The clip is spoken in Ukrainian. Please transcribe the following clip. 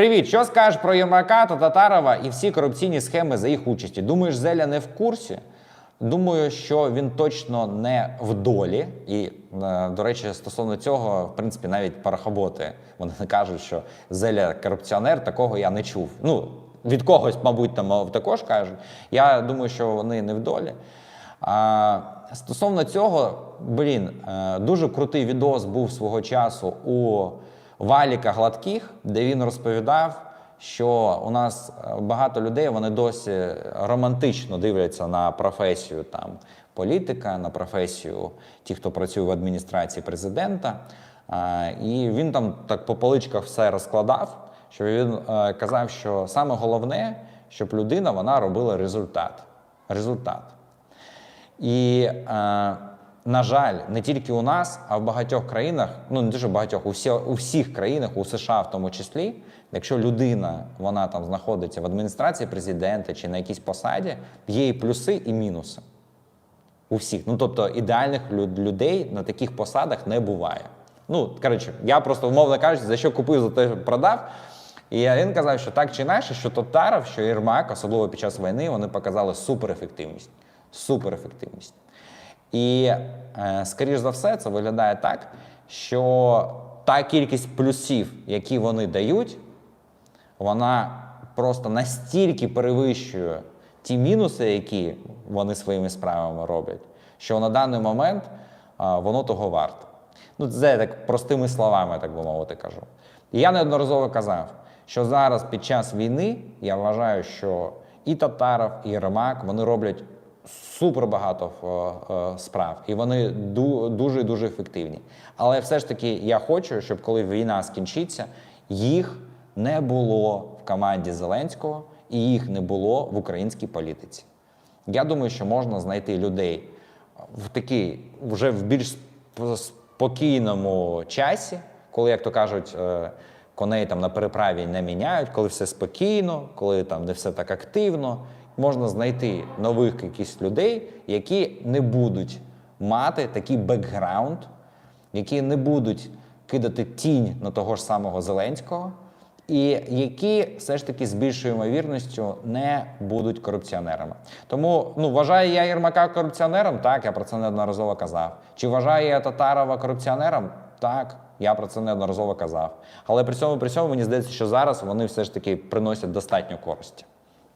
Привіт, що скажеш про Єрмака та Татарова і всі корупційні схеми за їх участі? Думаєш, Зеля не в курсі? Думаю, що він точно не в долі. І, е, до речі, стосовно цього, в принципі, навіть парахоботи вони кажуть, що Зеля корупціонер, такого я не чув. Ну, від когось, мабуть, там також кажуть. Я думаю, що вони не в долі. А, стосовно цього, блін, е, дуже крутий відос був свого часу у Валіка Гладких, де він розповідав, що у нас е, багато людей вони досі романтично дивляться на професію там політика, на професію ті, хто працює в адміністрації президента. І він там так по поличках все розкладав, що він е, казав, що саме головне, щоб людина вона робила результат. Результат. І, е, на жаль, не тільки у нас, а в багатьох країнах, ну не дуже багатьох, у, всі, у всіх країнах, у США в тому числі, якщо людина вона там знаходиться в адміністрації президента чи на якійсь посаді, є і плюси, і мінуси. У всіх. Ну тобто ідеальних лю- людей на таких посадах не буває. Ну, коротше, я просто, умовно кажучи, за що купив, за те продав. І він казав, що так чи інакше, що Татаров, що Єрмак, особливо під час війни, вони показали суперефективність. Суперефективність. І, е, скоріш за все, це виглядає так, що та кількість плюсів, які вони дають, вона просто настільки перевищує ті мінуси, які вони своїми справами роблять, що на даний момент воно того варте. Ну, це так простими словами, так би мовити, кажу. І я неодноразово казав, що зараз під час війни я вважаю, що і Татаров, і Єрмак вони роблять супер багато е, е, справ, і вони дуже дуже ефективні. Але все ж таки я хочу, щоб коли війна скінчиться, їх не було в команді Зеленського і їх не було в українській політиці. Я думаю, що можна знайти людей в такий вже в більш спокійному часі, коли, як то кажуть, е, коней там на переправі не міняють, коли все спокійно, коли там не все так активно. Можна знайти нових якихось людей, які не будуть мати такий бекграунд, які не будуть кидати тінь на того ж самого Зеленського, і які все ж таки з більшою ймовірністю не будуть корупціонерами. Тому ну вважаю я Єрмака корупціонером, так я про це неодноразово казав. Чи вважаю я Татарова корупціонером? Так, я про це неодноразово казав. Але при цьому при цьому мені здається, що зараз вони все ж таки приносять достатньо користі.